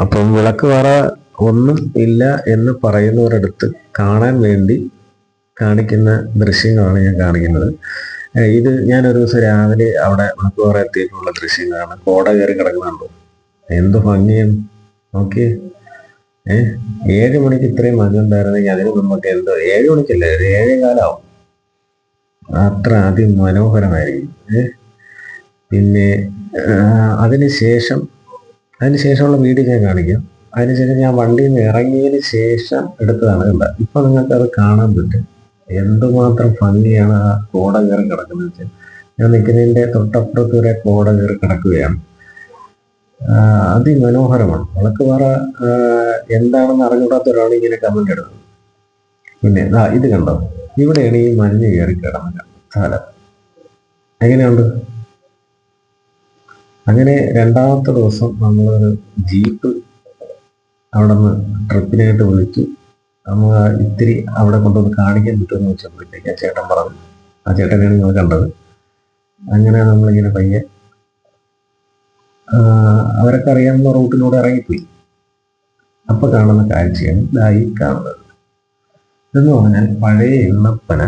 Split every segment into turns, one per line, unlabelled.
അപ്പം വിളക്ക് വേറെ ഒന്നും ഇല്ല എന്ന് പറയുന്നവരടുത്ത് കാണാൻ വേണ്ടി കാണിക്കുന്ന ദൃശ്യങ്ങളാണ് ഞാൻ കാണിക്കുന്നത്. ഇത് ഞാൻ ഒരു ദിവസം രാവിലെ അവിടെ വിളക്ക് വേറെ എത്തിയിട്ടുള്ള ദൃശ്യങ്ങളാണ്. കോട കയറി കിടക്കുന്നുണ്ടോ? എന്ത് ഭംഗിയാണ് നോക്കിയേ. ഏഹ് ഏഴ് മണിക്ക് ഇത്രയും മഞ്ഞ ഉണ്ടായിരുന്നെങ്കിൽ അതിന് മുമ്പൊക്കെ എന്തോ ഏഴ് മണിക്കല്ലേ? ഏഴേ കാലാവും. അത്ര അതിമനോഹരമായിരിക്കും. പിന്നെ ആഹ് അതിന് ശേഷമുള്ള വീഡിയോ ഞാൻ കാണിക്കാം. അതിനുശേഷം ഞാൻ വണ്ടിയിൽ നിന്ന് ഇറങ്ങിയതിന് ശേഷം എടുത്തതാണ് കണ്ട ഇപ്പൊ നിങ്ങൾക്ക് അത് കാണാൻ പറ്റും. എന്തുമാത്രം ഭംഗിയാണ് ആ കോട കയറി കിടക്കുന്നത് വെച്ചാൽ. ഞാൻ നിൽക്കുന്നതിന്റെ തൊട്ടപ്പുറത്ത് വരെ കോട കയറി കിടക്കുകയാണ്. അതിമനോഹരമാണ്. വളക്ക് ആഹ് എന്താണെന്ന് അറിഞ്ഞൂടാത്തവരാണ് ഇങ്ങനെ കമന്റ് ഇടുന്നത്. പിന്നെ ആ ഇത് കണ്ടോ? ഇവിടെയാണ് ഈ മഞ്ഞ് കയറി കിടന്നത് സ്ഥലം. എങ്ങനെയുണ്ട്? അങ്ങനെ രണ്ടാമത്തെ ദിവസം നമ്മളൊരു ജീപ്പ് അവിടെ നിന്ന് ട്രിപ്പിനായിട്ട് വിളിച്ചു നമ്മൾ ഇത്തിരി അവിടെ കൊണ്ടുവന്ന് കാണിക്കാൻ പറ്റുമെന്ന് വെച്ചപ്പോഴത്തേക്ക് ആ ചേട്ടൻ പറഞ്ഞു. ആ ചേട്ടനെയാണ് നിങ്ങൾ കണ്ടത്. അങ്ങനെ നമ്മളിങ്ങനെ പയ്യെ അവരൊക്കെ അറിയാവുന്ന റൂട്ടിലൂടെ ഇറങ്ങിപ്പോയി. അപ്പൊ കാണുന്ന കാഴ്ചയാണ് ഇതായി കാണുന്നത്. എന്ന് പറഞ്ഞാൽ പഴയ എണ്ണപ്പന.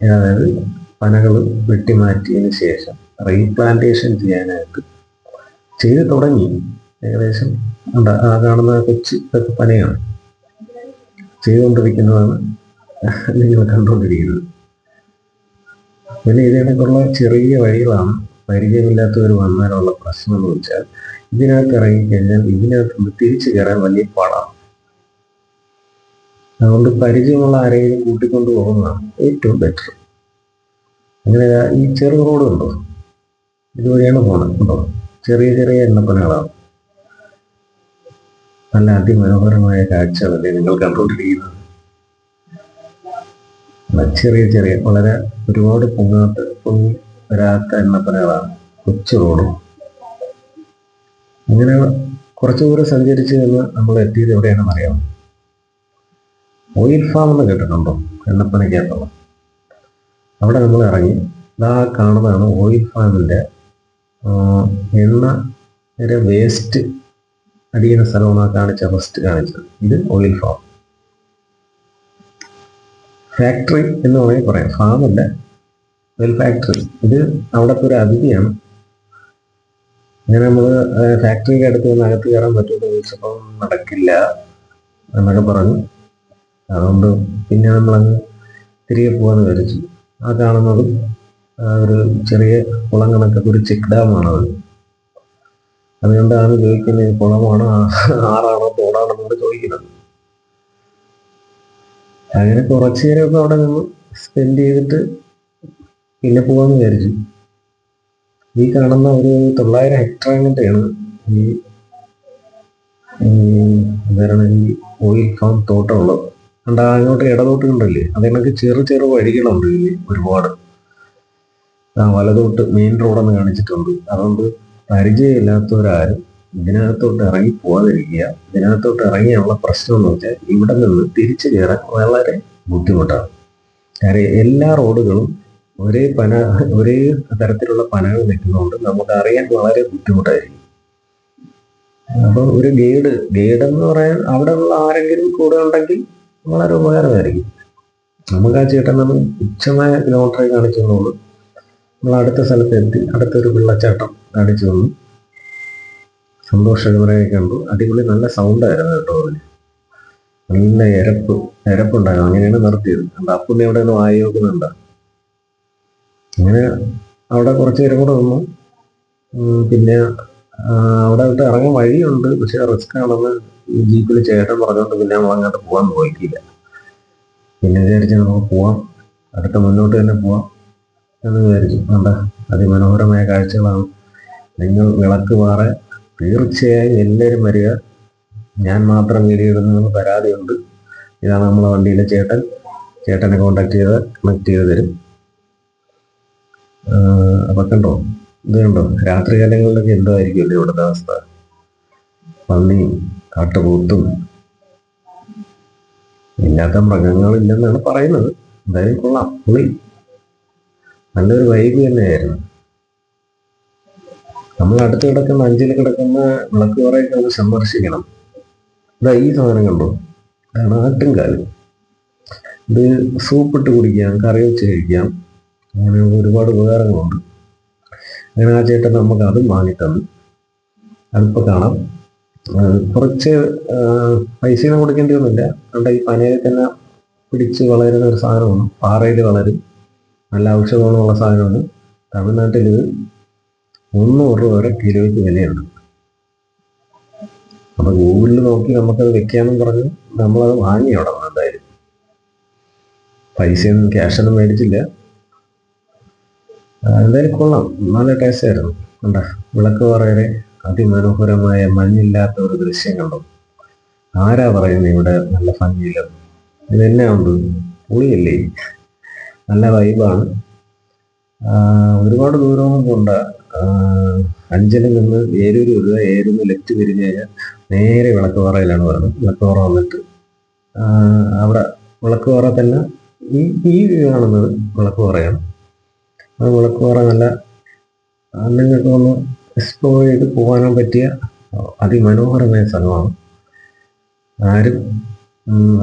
അതായത് പനകൾ വെട്ടിമാറ്റിയതിന് ശേഷം റീപ്ലാന്റേഷൻ ചെയ്യാനായിട്ട് ചെയ്ത് തുടങ്ങി. ഏകദേശം ആ കാണുന്ന കൊച്ചി ഇതൊക്കെ പനയാണ്. ചെയ്തുകൊണ്ടിരിക്കുന്നതാണ് നിങ്ങൾ കണ്ടുകൊണ്ടിരിക്കുന്നത്. പിന്നെ ഇതിനൊക്കെയുള്ള ചെറിയ വഴികളാണ് പരിചയമില്ലാത്തവർ വന്നാലുള്ള പ്രശ്നം എന്ന് വെച്ചാൽ ഇതിനകത്ത് ഇറങ്ങിക്കഴിഞ്ഞാൽ ഇതിനകത്ത് തിരിച്ചു കയറാൻ വലിയ പാടാണ്. അതുകൊണ്ട് പരിചയമുള്ള ആരെങ്കിലും കൂട്ടിക്കൊണ്ടു പോകുന്നതാണ് ഏറ്റവും ബെറ്റർ അങ്ങനെ ഈ ചെറു ഉണ്ടോ? ഇതുവഴിയാണ് പോകുന്നത് കേട്ടോ ചെറിയ ചെറിയ എണ്ണപ്പനകളാണ്. നല്ല അതിമനോഹരമായ കാഴ്ചകളല്ലേ നിങ്ങൾ കണ്ടുകൊണ്ടിരിക്കുന്നത്. ചെറിയ ചെറിയ വളരെ ഒരുപാട് പൊങ്ങാത്ത പൊങ്ങി വരാത്ത എണ്ണപ്പനകളാണ് കൊച്ചു റോഡും. അങ്ങനെ കുറച്ചു ദൂരം സഞ്ചരിച്ച് നിന്ന് നമ്മൾ എത്തിയത് എവിടെയാണെന്ന് അറിയാം ഓയിൽ ഫാം എന്ന് കേട്ടിട്ടുണ്ടോ? എണ്ണപ്പനയ്ക്കകത്തുള്ള. അവിടെ നമ്മൾ ഇറങ്ങി. ഇതാ കാണുന്നതാണ് ഓയിൽ ഫാമിന്റെ ആ, വരെ വേസ്റ്റ് അടിയുന്ന സ്ഥലമാണ് കാണിച്ച ഫസ്റ്റ് കാണിച്ചത്. ഇത് ഓയിൽ ഫാം ഫാക്ടറി എന്ന് വേണമെങ്കിൽ പറയാം. ഫാം അല്ല ഓയിൽ ഫാക്ടറി ഇത് അവിടുത്തെ ഒരു അതിഥിയാണ്. അങ്ങനെ നമ്മൾ ഫാക്ടറിക്ക് അടുത്ത് വന്ന് അകത്ത് കയറാൻ പറ്റുമെന്ന് ഉത്സവം നടക്കില്ല എന്നൊക്കെ പറഞ്ഞു. അതുകൊണ്ട് പിന്നെ നമ്മളങ്ങ് തിരികെ പോകാന്ന് വിചാരിച്ചു. ആ കാണുന്നതും ഒരു ചെറിയ കുളം കണക്കൊക്കെ ഒരു ചെക്ക് അതുകൊണ്ടാണ് ചോദിക്കുന്നത് കുളമാണോ ആറാണോ തോടാണോ എന്നോട് ചോദിക്കുന്നത്. അങ്ങനെ കുറച്ചു നേരമൊക്കെ അവിടെ നിന്ന് സ്പെൻഡ് ചെയ്തിട്ട് പിന്നെ പോവാന്ന് വിചാരിച്ചു. ഈ കാണുന്ന ഒരു തൊള്ളായിരം ഹെക്ടർ ഈ ഈ എന്താണ് ഈ ഓയിൽ ഫാം തോട്ടമുള്ളത് കണ്ടാ അങ്ങോട്ട് ഇടതോട്ടുണ്ടല്ലേ അതിനൊക്കെ ചെറു ചെറു വഴികളുണ്ട് ഒരുപാട്. വലതോട്ട് മെയിൻ റോഡെന്ന് കാണിച്ചിട്ടുണ്ട്. അതുകൊണ്ട് പരിചയമില്ലാത്തവരാരും ഇതിനകത്തോട്ട് ഇറങ്ങി പോകാതിരിക്കുക. ഇതിനകത്തോട്ട് ഇറങ്ങിയുള്ള പ്രശ്നം എന്ന് വെച്ചാൽ ഇവിടെ നിന്ന് തിരിച്ചു കയറാൻ വളരെ ബുദ്ധിമുട്ടാണ്. കാര്യം എല്ലാ റോഡുകളും ഒരേ പന ഒരേ തരത്തിലുള്ള പനകൾ നിൽക്കുന്നതുകൊണ്ട് നമുക്ക് അറിയാൻ വളരെ ബുദ്ധിമുട്ടായിരിക്കും. അപ്പൊ ഒരു ഗൈഡ് ഗൈഡ് എന്ന് പറയാൻ അവിടെ ഉള്ള ആരെങ്കിലും കൂടെ ഉണ്ടെങ്കിൽ വളരെ ഉപകാരമായിരിക്കും. നമുക്ക് ആ ചേട്ടൻ നമ്മൾ തുച്ഛമായ കിലോമീറ്ററെ കാണിച്ചു തന്നുള്ളൂ നമ്മൾ അടുത്ത സ്ഥലത്ത് എത്തി. അടുത്തൊരു വെള്ളച്ചാട്ടം കാണിച്ചു തന്നു. സന്തോഷകരമായി കണ്ടു. അടിപൊളി നല്ല സൗണ്ടായിരുന്നു കേട്ടോ അതിന്. നല്ല ഇരപ്പ് എരപ്പുണ്ടായിരുന്നു. അങ്ങനെയാണ് നിർത്തിയത്. അല്ല അപ്പുണ്ണി അവിടെ നിന്ന് നോക്കുന്നുണ്ടോ? അങ്ങനെ അവിടെ കുറച്ച് നേരം കൂടെ വന്നു. പിന്നെ അവിടെ വിട്ട് ഇറങ്ങാൻ വഴിയുണ്ട്. പക്ഷെ റിസ്ക് ആണെന്ന് ഈ ജീപ്പിൽ ചേട്ടൻ പറഞ്ഞുകൊണ്ട് പിന്നെ നമ്മൾ അങ്ങോട്ട് പോകാൻ നോക്കിയില്ല പിന്നെ വിചാരിച്ചാൽ നമുക്ക് പോവാം. അടുത്ത മുന്നോട്ട് തന്നെ പോവാം. എന്ന് വിചാരിച്ചു കണ്ട? അതിമനോഹരമായ കാഴ്ചകളാണ്. നിങ്ങൾ വിളക്ക് മാറെ തീർച്ചയായും എല്ലാവരും വരിക. ഞാൻ മാത്രം വീഡിയോ ഇടുന്നതെന്ന് പരാതിയുണ്ട്. ഇതാണ് നമ്മളെ വണ്ടിയിലെ ചേട്ടൻ. ചേട്ടനെ കോണ്ടാക്ട് ചെയ്ത് കണക്ട് ചെയ്ത് തരും. അപ്പൊ കണ്ടോ? ഇത് കണ്ടോ? രാത്രി കാലങ്ങളിലൊക്കെ എന്തോ ആയിരിക്കുമല്ലോ ഇവിടുത്തെ അവസ്ഥ? പന്നിയും കാട്ടുപോത്തും. ഇല്ലാത്ത മൃഗങ്ങളില്ലെന്നാണ് പറയുന്നത്. എന്തായാലും കൊള്ളാം. പുളി നല്ലൊരു വൈബ് തന്നെയായിരുന്നു. നമ്മൾ അടുത്ത് കിടക്കുന്ന അഞ്ചിൽ കിടക്കുന്ന വിളക്ക് പറയൊക്കെ ഒന്ന് സന്ദർശിക്കണം. ഇതാ ഈ സാധനം കണ്ടോ? അതാണ് ആട്ടുംകാൽ ഇത് സൂപ്പിട്ട് കുടിക്കാം കറി വെച്ച് കഴിക്കാം. അങ്ങനെ ഒരുപാട് ഉപകാരങ്ങളുണ്ട്. അങ്ങനെ ആ ചേട്ടൻ നമുക്ക് അതും വാങ്ങിത്തന്നു. അതിപ്പോൾ കാണാം. കുറച്ച് പൈസ കൊടുക്കേണ്ടി ഒന്നുമില്ല അതുകൊണ്ട് ഈ പനയിൽ തന്നെ പിടിച്ച് വളരുന്ന ഒരു സാധനമാണ്. പാറയിൽ വളരും. നല്ല ഔഷധങ്ങളുള്ള സാധനമാണ്. തമിഴ്നാട്ടിൽ ഇത് മുന്നൂറ് രൂപ വരെ കിലോയ്ക്ക് വിലയുണ്ട്. അപ്പൊ ഗൂഗിളിൽ നോക്കി നമുക്കത് വെക്കാമെന്ന് പറഞ്ഞ് നമ്മളത് വാങ്ങി അവിടെ എന്തായാലും. പൈസയൊന്നും ക്യാഷൊന്നും മേടിച്ചില്ല. എന്തായാലും കൊള്ളാം. നല്ല ടേസ്റ്റ് ആയിരുന്നു കണ്ട? വിളക്ക് പറയുന്നത് അതിമനോഹരമായ മഞ്ഞില്ലാത്ത ഒരു ദൃശ്യം കണ്ടു. ആരാ പറയുന്നത് ഇവിടെ നല്ല ഭംഗിയില്ലെന്ന്? ഇതെന്നാ ഉണ്ട്? പുളിയല്ലേ? നല്ല വൈബാണ് ഒരുപാട് ദൂരമൊന്നും പോണ്ട. അഞ്ചലിൽ നിന്ന് ഏരൂര് വരിക ഏരൂന്ന് ലെഫ്റ്റ് തിരിഞ്ഞ് കഴിഞ്ഞാൽ നേരെ വിളക്കുപാറയിലാണ് വരുന്നത് വിളക്കുപാറ വന്നിട്ട്. അവിടെ വിളക്കുപാറ തന്നെ ഈ ഈ വ്യൂ കാണുന്നത് വിളക്കുപാറയാണ് ആ വിളക്കുപാറ നല്ല അല്ലെങ്കിൽ ഒന്ന് എക്സ്പ്ലോർ ചെയ്ത് പോകാനും പറ്റിയ അതിമനോഹരമായ സ്ഥലമാണ്. ആരും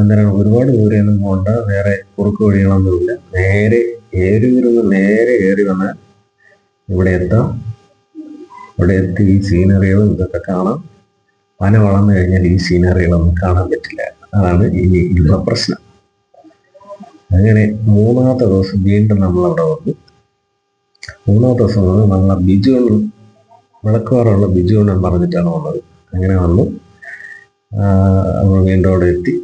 എന്താണ് ഒരുപാട് ദൂരെയൊന്നും പോകണ്ട വേറെ കുറുക്ക് വഴികളൊന്നുമില്ല. നേരെ ഏരിയിൽ നിന്ന് നേരെ കയറി വന്ന് ഇവിടെ എത്താം. ഇവിടെ എത്തി ഈ സീനറികളും ഇതൊക്കെ കാണാം. പന വളർന്നു കഴിഞ്ഞാൽ ഈ സീനറികളൊന്നും കാണാൻ പറ്റില്ല. അതാണ് ഈ ഉള്ള പ്രശ്നം. അങ്ങനെ മൂന്നാമത്തെ ദിവസം വീണ്ടും നമ്മൾ അവിടെ വന്നു. മൂന്നാമത്തെ ദിവസം വന്ന് നമ്മളെ ബിജു വിളക്കുവാറുള്ള ബിജു എന്ന് പറഞ്ഞിട്ടാണ് വന്നത്. അങ്ങനെ വന്നു. നമ്മൾ വീണ്ടും അവിടെ എത്തി.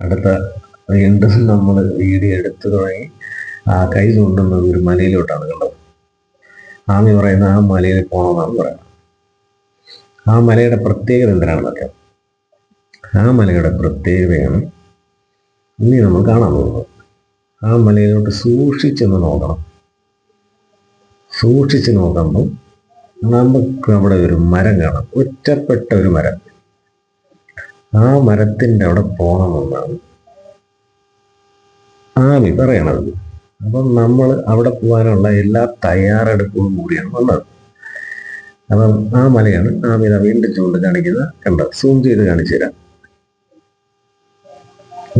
അടുത്ത വീണ്ടും നമ്മൾ വീഡിയോ എടുത്തു തുടങ്ങി. ആ കൈ ചൂണ്ടുന്നത് ഒരു മലയിലോട്ടാണ് കണ്ടത്. ആമി പറയുന്ന ആ മലയിൽ പോകണമെന്നാണ് പറയുന്നത്. ആ മലയുടെ പ്രത്യേകത എന്തിനാണെന്നൊക്കെ ആ മലയുടെ പ്രത്യേകതയാണ് ഇനി നമ്മൾ കാണാൻ പോകുന്നത്. ആ മലയിലോട്ട് സൂക്ഷിച്ചെന്ന് നോക്കണം. സൂക്ഷിച്ച് നോക്കുമ്പോൾ നമുക്ക് അവിടെ ഒരു മരം കാണാം. ഒറ്റപ്പെട്ട ഒരു മരം. ആ മരത്തിന്റെ അവിടെ പോകണമെന്നാണ് ആമി പറയണത്. അപ്പം നമ്മൾ അവിടെ പോകാനുള്ള എല്ലാ തയ്യാറെടുപ്പും കൂടിയാണ് വന്നത്. അപ്പം ആ മലയാണ് ആമിത വീണ്ടും ചൂണ്ട് കാണിക്കുന്നത്. കണ്ടോ? സൂം ചെയ്ത് കാണിച്ചു തരാം.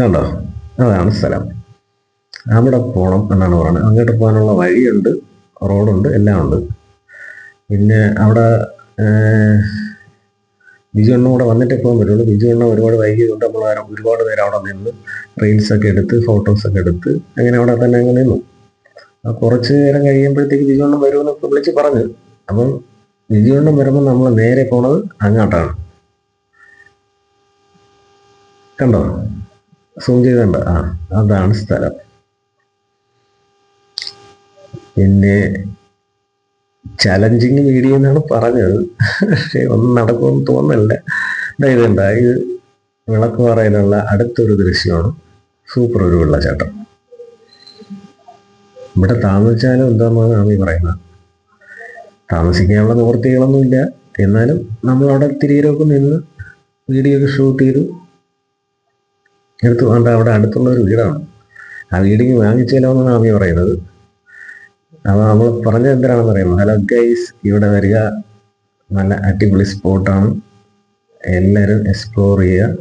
കണ്ടോ? അതാണ് സ്ഥലം. അവിടെ പോകണം എന്നാണ് പറയുന്നത്. അങ്ങോട്ട് പോകാനുള്ള വഴിയുണ്ട് റോഡുണ്ട് എല്ലാം ഉണ്ട് പിന്നെ അവിടെ ബിജു എണ്ണ കൂടെ വന്നിട്ടേ പോകാൻ പറ്റുള്ളൂ. ബിജു എണ്ണ ഒരുപാട് വൈകിയതുകൊണ്ട് നമ്മൾ ഒരുപാട് നേരം അവിടെ നിന്ന് റീൽസ് ഒക്കെ എടുത്ത് ഫോട്ടോസ് ഒക്കെ എടുത്ത് അങ്ങനെ അവിടെ തന്നെ അങ്ങ് നിന്നു. ആ കുറച്ച് നേരം കഴിയുമ്പോഴത്തേക്ക് ബിജു എണ്ണം വരുമെന്നൊക്കെ വിളിച്ച് പറഞ്ഞു. അപ്പം ബിജു എണ്ണം വരുമ്പോൾ നമ്മൾ നേരെ പോണത് അങ്ങോട്ടാണ്. കണ്ടോ? സൂം ചെയ്തണ്ട ആ അതാണ് സ്ഥലം. പിന്നെ ചലഞ്ചിങ് വീഡിയോ എന്നാണ് പറഞ്ഞത്. പക്ഷേ ഒന്നും നടക്കുമെന്ന് തോന്നല്ല ദാ ഇത് വിളക്ക് പറയാനുള്ള അടുത്തൊരു ദൃശ്യമാണ്. സൂപ്പർ ഒരു വെള്ളച്ചാട്ടം. ഇവിടെ താമസിച്ചാലും എന്താണെന്നാണ് ഈ പറയുന്നത്. താമസിക്കാനുള്ള നിവൃത്തികളൊന്നുമില്ല. എന്നാലും നമ്മൾ അവിടെ തിരിയിലൊക്കെ നിന്ന് വീഡിയോ ഒക്കെ ഷൂട്ട് ചെയ്തു എടുത്തു. വേണ്ട അവിടെ അടുത്തുള്ള ഒരു വീടാണ്. ആ വീടിന് വാങ്ങിച്ചാലോ എന്നാണ് ആമി പറയുന്നത്. അപ്പോൾ നമ്മൾ പറഞ്ഞത് എന്തിനാണെന്ന് അറിയാമോ ഹലോ ഗൈസ് ഇവിടെ വരിക നല്ല അടിപൊളി സ്പോട്ടാണ്. എല്ലാവരും എക്സ്പ്ലോർ ചെയ്യുക.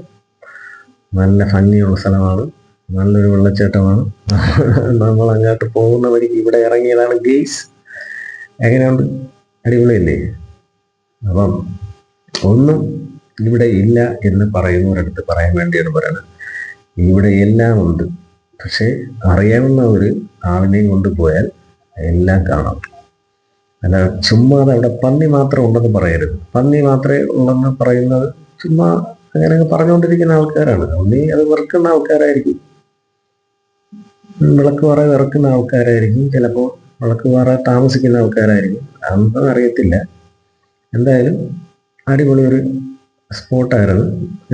നല്ല ഭംഗിയുള്ള സ്ഥലമാണ്. നല്ലൊരു വെള്ളച്ചാട്ടമാണ്. നമ്മൾ അങ്ങോട്ട് പോകുന്ന വഴിക്ക് ഇവിടെ ഇറങ്ങിയതാണ് ഗെയ്സ് എങ്ങനെയുണ്ട്? അടിപൊളിയല്ലേ? അപ്പം ഒന്നും ഇവിടെ ഇല്ല എന്ന് പറയുന്നവരടുത്ത് പറയാൻ വേണ്ടിയാണ് പറയുന്നത്. ഇവിടെ എല്ലാം ഉണ്ട്. പക്ഷേ അറിയാവുന്ന ഒരു ആളിനെയും കൊണ്ടുപോയാൽ എല്ലാം കാണാം. അല്ല ചുമ്മാതെ അവിടെ പന്നി മാത്രം ഉണ്ടെന്ന് പറയരുത്. പന്നി മാത്രമേ ഉള്ളെന്ന് പറയുന്നത് ചുമ്മാ അങ്ങനെ പറഞ്ഞുകൊണ്ടിരിക്കുന്ന ആൾക്കാരാണ്. പന്നി അത് വെറുക്കുന്ന ആൾക്കാരായിരിക്കും. വിളക്ക് പാറ വെറുക്കുന്ന ആൾക്കാരായിരിക്കും. ചിലപ്പോൾ വിളക്ക് പാറ താമസിക്കുന്ന ആൾക്കാരായിരിക്കും. അതൊന്നും അറിയത്തില്ല. എന്തായാലും അടിപൊളി ഒരു സ്പോട്ടായിരുന്നു.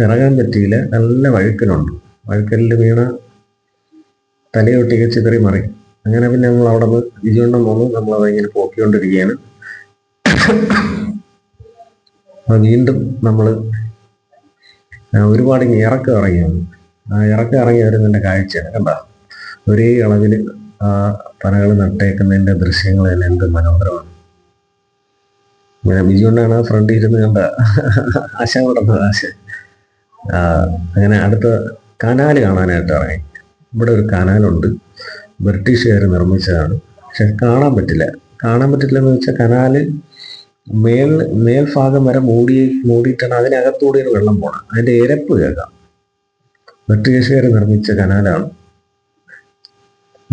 ഇറങ്ങാൻ പറ്റിയില്ല. നല്ല വഴുക്കലുണ്ട്. വഴുക്കലിൽ വീണ തലയൊട്ടിക്ക് ചിതറി മറി. അങ്ങനെ പിന്നെ നമ്മൾ അവിടെ നിന്ന് വിജയണ്ണം വന്നു. നമ്മൾ അതിങ്ങനെ പോക്കിക്കൊണ്ടിരിക്കുകയാണ്. വീണ്ടും നമ്മൾ ഒരുപാട് ഇറക്കം ഇറങ്ങി വന്നു ആ ഇറക്കം ഇറങ്ങി വരുന്നതിന്റെ കാഴ്ച കണ്ട? ഒരേ അളവിൽ ആ പനകൾ നട്ടേക്കുന്നതിന്റെ ദൃശ്യങ്ങൾ തന്നെ എന്ത് മനോഹരമാണ്. ഇങ്ങനെ ബിജുകൊണ്ടാണ് ആ ഫ്രണ്ട് ഇരുന്ന് കണ്ട ആശ. കൊടുത്തത് ആശ അങ്ങനെ അടുത്ത കനാല് കാണാനായിട്ട് ഇറങ്ങി. ഇവിടെ ഒരു കനാലുണ്ട്. ബ്രിട്ടീഷുകാർ നിർമ്മിച്ചതാണ്. പക്ഷെ കാണാൻ പറ്റില്ല. കാണാൻ പറ്റില്ല എന്ന് വെച്ചാൽ കനാല് മേൽ മേൽഭാഗം വരെ മൂടി മൂടിയിട്ടാണ് അതിനകത്തൂടെയാണ് വെള്ളം പോണം അതിന്റെ ഇരപ്പ് കേൾക്കാം. ബ്രിട്ടീഷുകാർ നിർമ്മിച്ച കനാലാണ്.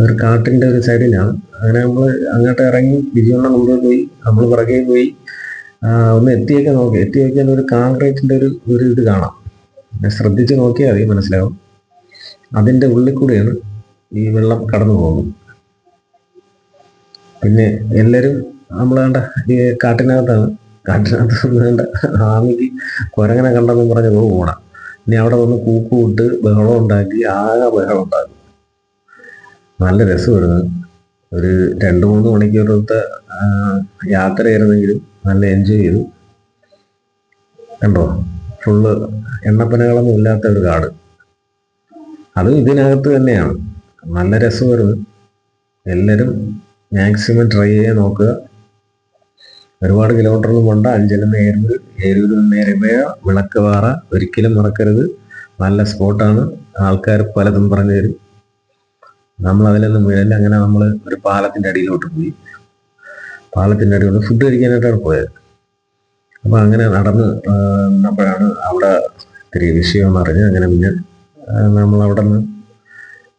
ഒരു കാട്ടിന്റെ ഒരു സൈഡിലാണ്. അങ്ങനെ നമ്മൾ അങ്ങോട്ട് ഇറങ്ങി ബിജുണ്ണ മുമ്പ് പോയി നമ്മൾ പുറകെ പോയി ഒന്ന് എത്തിയൊക്കെ നോക്കി. എത്തി നോക്കിയാൽ ഒരു കോൺക്രീറ്റിന്റെ ഒരു ഒരു ഇത് കാണാം. ശ്രദ്ധിച്ച് നോക്കിയാൽ മതി മനസ്സിലാവും. അതിന്റെ ഉള്ളിൽ കൂടെയാണ് ഈ വെള്ളം കടന്നു പോകും. പിന്നെ എല്ലാവരും നമ്മൾ കണ്ട ഈ കാട്ടിനകത്താണ്. കാട്ടിനകത്ത് വേണ്ട ആമിക്ക് കുരങ്ങനെ കണ്ടെന്ന് പറഞ്ഞ് പോകും പോണം ഇനി അവിടെ വന്ന് കൂക്കുവിട്ട് ബഹളം ഉണ്ടാക്കി ആകെ ബഹളം ഉണ്ടാക്കി. നല്ല രസമായിരുന്നു. ഒരു രണ്ട് മൂന്ന് മണിക്കൂറത്തെ യാത്രയായിരുന്നെങ്കിലും നല്ല എൻജോയ് ചെയ്തു. കണ്ടോ? ഫുള്ള് എണ്ണപ്പനകളൊന്നും ഇല്ലാത്ത ഒരു കാട്. അതും ഇതിനകത്ത് തന്നെയാണ്. നല്ല രസമായിരുന്നു എല്ലാവരും മാക്സിമം ട്രൈ ചെയ്യാൻ നോക്കുക. ഒരുപാട് കിലോമീറ്ററൊന്നും പോണ്ട. അഞ്ചല നിന്ന് ഏരൂർ ഏരൂരിൽ നേരെ വിളക്കുപാറ ഒരിക്കലും മറക്കരുത്. നല്ല സ്പോട്ടാണ് ആൾക്കാർ പലതും പറഞ്ഞു തരും. നമ്മൾ അതിലൊന്നും വീഴല്ല. അങ്ങനെ നമ്മൾ ഒരു പാലത്തിന്റെ അടിയിലോട്ട് പോയി. പാലത്തിന്റെ അടിയിലോട്ട് ഫുഡ് കഴിക്കാനായിട്ടാണ് പോയത്. അപ്പൊ അങ്ങനെ നടന്ന് നിന്നപ്പോഴാണ് അവിടെ ഇത്തിരി വിഷയം അറിഞ്ഞ്. അങ്ങനെ പിന്നെ നമ്മൾ അവിടെ നിന്ന്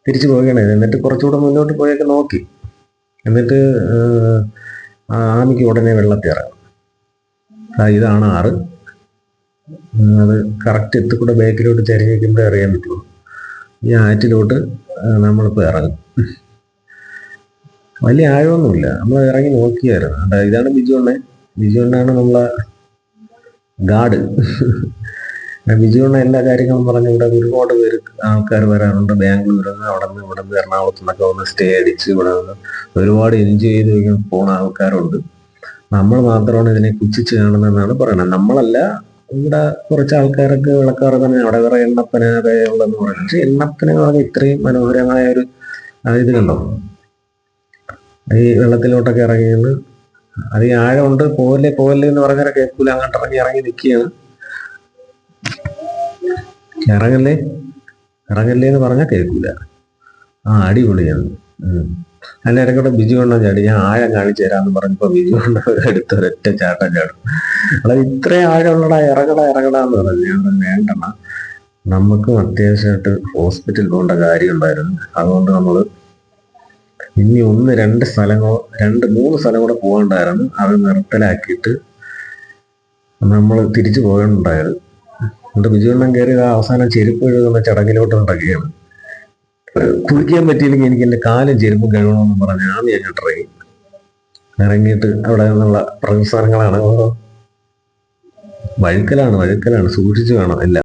തിരിച്ചു പോവുകയാണ്. എന്നിട്ട് കുറച്ചുകൂടെ മുന്നോട്ട് പോയൊക്കെ നോക്കി. എന്നിട്ട് ആമിക്ക് ഉടനെ വെള്ളത്തിൽ ഇറങ്ങും ഇതാണ് ആറ്. അത് കറക്റ്റ് എത്തിക്കൂടെ ബാക്കിലോട്ട് ചരിഞ്ഞിരിക്കുമ്പോൾ അറിയാൻ പറ്റുള്ളൂ. ഈ ആറ്റിലോട്ട് നമ്മളിപ്പോൾ ഇറങ്ങും. വലിയ ആഴമൊന്നുമില്ല. നമ്മൾ ഇറങ്ങി നോക്കിയായിരുന്നു. ഇതാണ് ബിജു ബിജുണ്ണാണ് നമ്മളെ ഗാർഡ്. ബിജു അണ്ണ എല്ലാ കാര്യങ്ങളും പറഞ്ഞ്. ഇവിടെ ഒരുപാട് പേര് ആൾക്കാർ വരാറുണ്ട്. ബാംഗ്ലൂരിൽ നിന്ന് അവിടെ നിന്ന് ഇവിടെ നിന്ന് എറണാകുളത്ത് നിന്നൊക്കെ വന്ന് സ്റ്റേ അടിച്ച് ഇവിടെ നിന്ന് ഒരുപാട് എൻജോയ് ചെയ്ത് പോണ ആൾക്കാരുണ്ട്. നമ്മൾ മാത്രമാണ് ഇതിനെ പുച്ഛിച്ച് കാണുന്നതെന്നാണ് പറയുന്നത്. നമ്മളല്ല ഇവിടെ കുറച്ച് ആൾക്കാരൊക്കെ വിളക്കാറ് തന്നെ. അവിടെ വേറെ എണ്ണപ്പന ഉള്ളതെന്ന് പറയുന്നത്. പക്ഷെ എണ്ണപ്പന എന്ന് പറഞ്ഞാൽ ഇത്രയും മനോഹരമായ ഒരു ഇത് കണ്ടോ? ഈ വെള്ളത്തിലോട്ടൊക്കെ ഇറങ്ങിയത് അത് ആഴമുണ്ട്. പോവല്ലേ പോവല്ലേ എന്ന് പറഞ്ഞാൽ കേൾക്കൂല. അങ്ങോട്ട് ഇറങ്ങി ഇറങ്ങി നിൽക്കുകയാണ്. ഇറങ്ങല്ലേ? ഇറങ്ങല്ലേ എന്ന് പറഞ്ഞാൽ കേൾക്കൂല. ആ അടിപൊളിയാണ്. അല്ല ഇടയ്ക്കൂടെ ബിജു കൊണ്ടാ ചാടി. ഞാൻ ആഴം കാണിച്ചു തരാന്ന് പറഞ്ഞപ്പോ ബിജു കൊണ്ടോ എടുത്ത ഒരൊറ്റ ചാട്ടം ചാടും. അല്ല ഇത്രയും ആഴമുള്ളടാ ഇറങ്ങടാ ഇറങ്ങടാ എന്ന് പറഞ്ഞു. ഞാൻ പറഞ്ഞു, വേണ്ടണ നമുക്കും അത്യാവശ്യമായിട്ട് ഹോസ്പിറ്റലിൽ പോകേണ്ട കാര്യം ഉണ്ടായിരുന്നു അതുകൊണ്ട് നമ്മൾ ഇനി ഒന്ന് രണ്ട് സ്ഥലങ്ങളോ രണ്ട് മൂന്ന് സ്ഥലം കൂടെ പോകണ്ടായിരുന്നു. അത് നിർത്തലാക്കിയിട്ട് നമ്മൾ തിരിച്ചു പോകണ്ടായിരുന്നു എന്നിട്ട് ബിജുവെണ്ണം കയറി അവസാനം ചെരുപ്പ് കഴുകുന്ന ചടങ്ങിലോട്ട് നടക്കുകയാണ് കുളിക്കാൻ പറ്റിയില്ലെങ്കിൽ എനിക്ക് എന്റെ കാലും ചെരുപ്പ് കഴുകണമെന്ന് പറഞ്ഞ് ആദ്യം അങ്ങോട്ട് ഇറങ്ങി ഇറങ്ങിയിട്ട് അവിടെ നിന്നുള്ള പ്രകൃതി സ്ഥലങ്ങളാണ് ഓരോ വഴുക്കലാണ് വഴുക്കലാണ്. സൂക്ഷിച്ചു വേണം എല്ലാം.